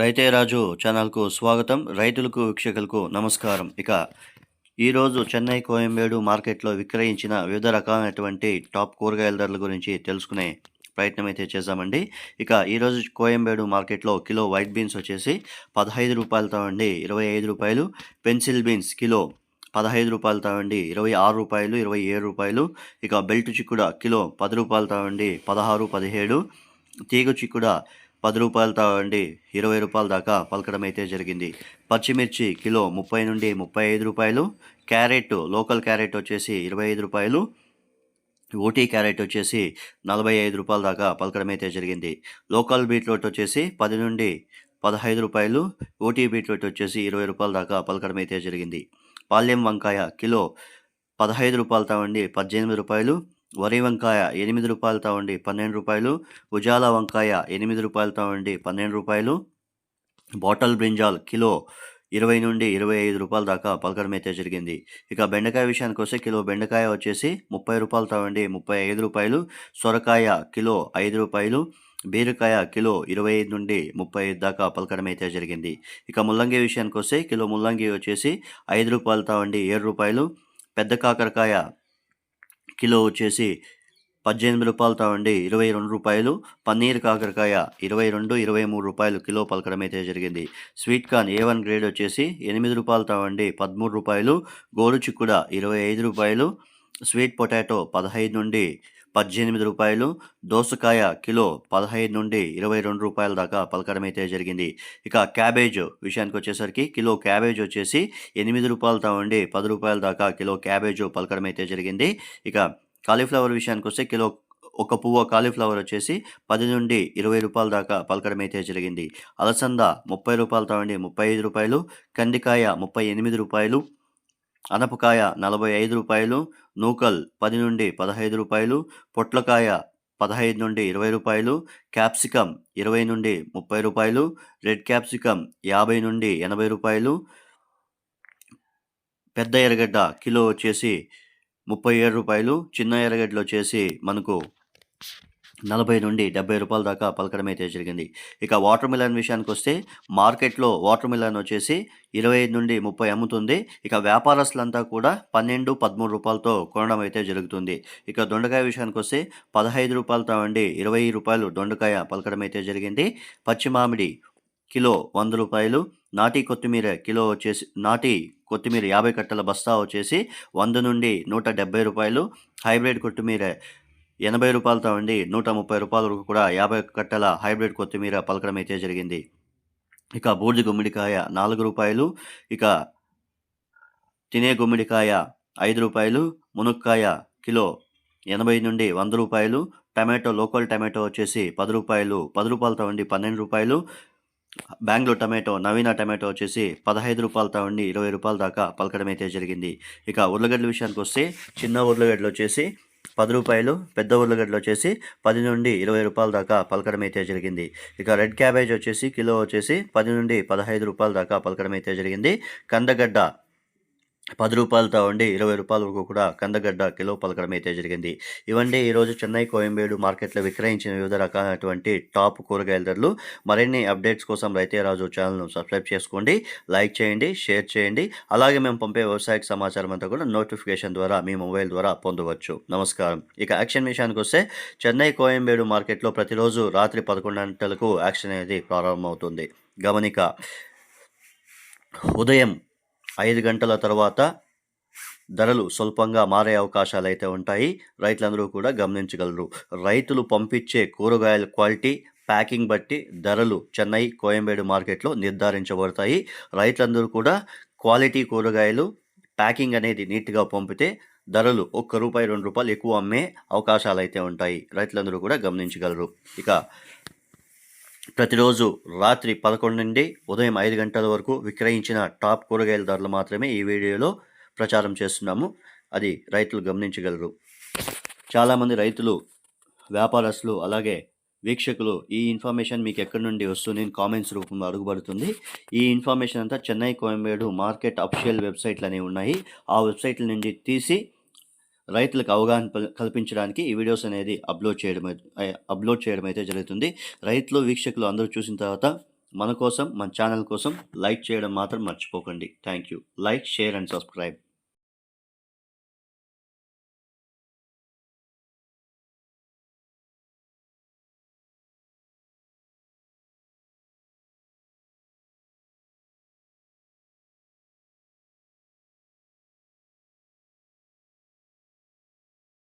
రైతే రాజు ఛానల్కు స్వాగతం. రైతులకు వీక్షకులకు నమస్కారం. ఇక ఈరోజు చెన్నై కోయంబేడు మార్కెట్లో విక్రయించిన వివిధ రకాలైనటువంటి టాప్ కూరగాయల ధరల గురించి తెలుసుకునే ప్రయత్నం అయితే చేశామండి. ఇక ఈరోజు కోయంబేడు మార్కెట్లో కిలో వైట్ బీన్స్ వచ్చేసి పదహైదు రూపాయలతో అండి ఇరవై ఐదు రూపాయలు. పెన్సిల్ బీన్స్ కిలో పదహైదు రూపాయలతో అండి ఇరవై ఆరు రూపాయలు ఇరవై ఏడు రూపాయలు. ఇక బెల్ట్ చిక్కుడ కిలో పది రూపాయలతో అండి పదహారు పదిహేడు. తీగ చిక్కుడ పది రూపాయలతో అండి ఇరవై రూపాయల దాకా పలకడం అయితే జరిగింది. పచ్చిమిర్చి కిలో ముప్పై నుండి ముప్పై ఐదు రూపాయలు క్యారెట్ లోకల్ క్యారెట్ వచ్చేసి ఇరవై ఐదు రూపాయలు ఓటీ క్యారెట్ వచ్చేసి నలభై ఐదు రూపాయల దాకా పలకడం అయితే జరిగింది. లోకల్ బీట్రూట్ వచ్చేసి పది నుండి పదహైదు రూపాయలు ఓటీ బీట్రూట్ వచ్చేసి ఇరవై రూపాయల దాకా పలకడం అయితే జరిగింది. పాల్యం వంకాయ కిలో పదహైదు రూపాయలతో అండి పద్దెనిమిది రూపాయలు వరి వంకాయ ఎనిమిది రూపాయలతో ఉండి పన్నెండు రూపాయలు ఉజాల వంకాయ ఎనిమిది రూపాయలతో ఉండి పన్నెండు రూపాయలు బాటల్ బ్రింజాల్ కిలో ఇరవై నుండి ఇరవై ఐదు రూపాయల దాకా పలకడం అయితే జరిగింది. ఇక బెండకాయ విషయానికి వస్తే కిలో బెండకాయ వచ్చేసి ముప్పై రూపాయలతో ఉండి ముప్పై ఐదు రూపాయలు సొరకాయ కిలో ఐదు రూపాయలు బీరకాయ కిలో ఇరవై ఐదు నుండి ముప్పై ఐదు దాకా పలకడం అయితే జరిగింది. ఇక ముల్లంగి విషయానికి వస్తే కిలో ముల్లంగి వచ్చేసి ఐదు రూపాయలతో ఉండి ఏడు రూపాయలు పెద్ద కాకరకాయ కిలో వచ్చేసి పద్దెనిమిది రూపాయలతో అండి ఇరవై రెండు రూపాయలు. పన్నీర్ కాకరకాయ ఇరవై రెండు ఇరవై మూడు రూపాయలు కిలో పలకడం అయితే జరిగింది. Sweet corn A one grade వచ్చేసి ఎనిమిది రూపాయలతో అండి పదమూడు రూపాయలు. గోరు చిక్కుడ ఇరవై ఐదు రూపాయలు. స్వీట్ పొటాటో పదహైదు నుండి పద్దెనిమిది రూపాయలు దోసకాయ కిలో పదహైదు నుండి ఇరవై రెండు రూపాయల దాకా పలకడం అయితే జరిగింది. ఇక క్యాబేజ్ విషయానికి వచ్చేసరికి కిలో క్యాబేజ్ వచ్చేసి ఎనిమిది రూపాయలతో ఉండి పది రూపాయల దాకా కిలో క్యాబేజ్ పలకడం అయితే జరిగింది. ఇక కాలీఫ్లవర్ విషయానికి వస్తే కిలో ఒక పువ్వు కాలీఫ్లవర్ వచ్చేసి పది నుండి ఇరవై రూపాయల దాకా పలకడం అయితే జరిగింది. అలసంద ముప్పై రూపాయలతో ఉండి ముప్పై ఐదు రూపాయలు కందికాయ ముప్పై ఎనిమిది రూపాయలు అనపకాయ నలభై ఐదు రూపాయలు నూకల్ పది నుండి పదహైదు రూపాయలు పొట్లకాయ పదహైదు నుండి ఇరవై రూపాయలు క్యాప్సికమ్ ఇరవై నుండి ముప్పై రూపాయలు రెడ్ క్యాప్సికమ్ యాభై నుండి ఎనభై రూపాయలు పెద్ద ఎర్రగడ్డ కిలో వచ్చేసి ముప్పై ఏడు రూపాయలు చిన్న ఎర్రగడ్డలు వచ్చేసి మనకు నలభై నుండి డెబ్బై రూపాయల దాకా పలకడం అయితే జరిగింది. ఇక వాటర్ మిలన్ విషయానికి వస్తే మార్కెట్లో వాటర్ మిలన్ వచ్చేసి ఇరవై ఐదు నుండి ముప్పై అమ్ముతుంది. ఇక వ్యాపారస్తులంతా కూడా పన్నెండు పదమూడు రూపాయలతో కొనడం అయితే జరుగుతుంది. ఇక దొండకాయ విషయానికి వస్తే పదహైదు రూపాయలతో అండి ఇరవై రూపాయలు దొండకాయ పలకడం అయితే జరిగింది. పచ్చి మామిడి కిలో వంద రూపాయలు నాటి కొత్తిమీర కిలో వచ్చేసి నాటి కొత్తిమీర యాభై కట్టల బస్తా వచ్చేసి వంద నుండి నూట డెబ్బై రూపాయలు హైబ్రిడ్ కొత్తిమీర ఎనభై రూపాయలతో ఉండి నూట ముప్పై రూపాయల వరకు కూడా యాభై కట్టల హైబ్రిడ్ కొత్తిమీర పలకడం అయితే జరిగింది. ఇక బూడిద గుమ్మడికాయ నాలుగు రూపాయలు ఇక తినే గుమ్మడికాయ ఐదు రూపాయలు మునక్కాయ కిలో ఎనభై నుండి వంద రూపాయలు టమాటో లోకల్ టమాటో వచ్చేసి పది రూపాయలు పది రూపాయలతో ఉండి పన్నెండు రూపాయలు బెంగళూరు టమాటో నవీన టమాటో వచ్చేసి పదహైదు రూపాయలతో ఉండి ఇరవై రూపాయల దాకా పలకడం అయితే జరిగింది. ఇక ఉర్లగడ్డల విషయానికి వస్తే చిన్న ఉర్లగడ్డలు వచ్చేసి పది రూపాయలు పెద్ద ఉర్లగడ్డలు వచ్చేసి పది నుండి ఇరవై రూపాయల దాకా పలకడం అయితే జరిగింది. ఇక రెడ్ క్యాబేజ్ వచ్చేసి కిలో వచ్చేసి పది నుండి పదహైదు రూపాయల దాకా పలకడం అయితే జరిగింది. కందగడ్డ పది రూపాయలతో ఉండి ఇరవై రూపాయల వరకు కూడా కందగడ్డ కిలో పలకడం అయితే జరిగింది. ఇవన్నీ ఈరోజు చెన్నై కోయంబేడు మార్కెట్లో విక్రయించిన వివిధ రకాలైనటువంటి టాప్ కూరగాయల ధరలు. మరిన్ని అప్డేట్స్ కోసం రైతే రాజు ఛానల్ను సబ్స్క్రైబ్ చేసుకోండి. లైక్ చేయండి షేర్ చేయండి. అలాగే మేము పంపే వ్యవసాయ సమాచారం అంతా కూడా నోటిఫికేషన్ ద్వారా మీ మొబైల్ ద్వారా పొందవచ్చు. నమస్కారం. ఇక యాక్షన్ విషయానికి వస్తే చెన్నై కోయంబేడు మార్కెట్లో ప్రతిరోజు రాత్రి పదకొండు గంటలకు యాక్షన్ అనేది ప్రారంభమవుతుంది. గమనిక ఉదయం ఐదు గంటల తర్వాత ధరలు స్వల్పంగా మారే అవకాశాలు అయితే ఉంటాయి. రైతులందరూ కూడా గమనించగలరు. రైతులు పంపించే కూరగాయల క్వాలిటీ ప్యాకింగ్ బట్టి ధరలు చెన్నై కోయంబేడు మార్కెట్లో నిర్ధారించబడతాయి. రైతులందరూ కూడా క్వాలిటీ కూరగాయలు ప్యాకింగ్ అనేది నీట్గా పంపితే ధరలు ఒక్క రూపాయి రెండు రూపాయలు ఎక్కువ అమ్మే అవకాశాలు అయితే ఉంటాయి. రైతులందరూ కూడా గమనించగలరు. ఇక ప్రతిరోజు రాత్రి పదకొండు నుండి ఉదయం ఐదు గంటల వరకు విక్రయించిన టాప్ కూరగాయల ధరలు మాత్రమే ఈ వీడియోలో ప్రచారం చేస్తున్నాము. అది రైతులు గమనించగలరు. చాలామంది రైతులు వ్యాపారస్తులు అలాగే వీక్షకులు ఈ ఇన్ఫర్మేషన్ మీకు ఎక్కడి నుండి వస్తుంది కామెంట్స్ రూపంలో అడుగుబడుతుంది. ఈ ఇన్ఫర్మేషన్ అంతా చెన్నై కోయంబేడు మార్కెట్ అఫిషియల్ వెబ్సైట్లు అనేవి ఉన్నాయి. ఆ వెబ్సైట్ల నుండి తీసి రైతులకు అవగాహన కల్పించడానికి ఈ వీడియోస్ అనేది అప్లోడ్ చేయడం అప్లోడ్ చేయడం అయితే జరుగుతుంది. రైతులు వీక్షకులు అందరూ చూసిన తర్వాత మన కోసం మన ఛానల్ కోసం లైక్ చేయడం మాత్రం మర్చిపోకండి. Thank you like share and subscribe.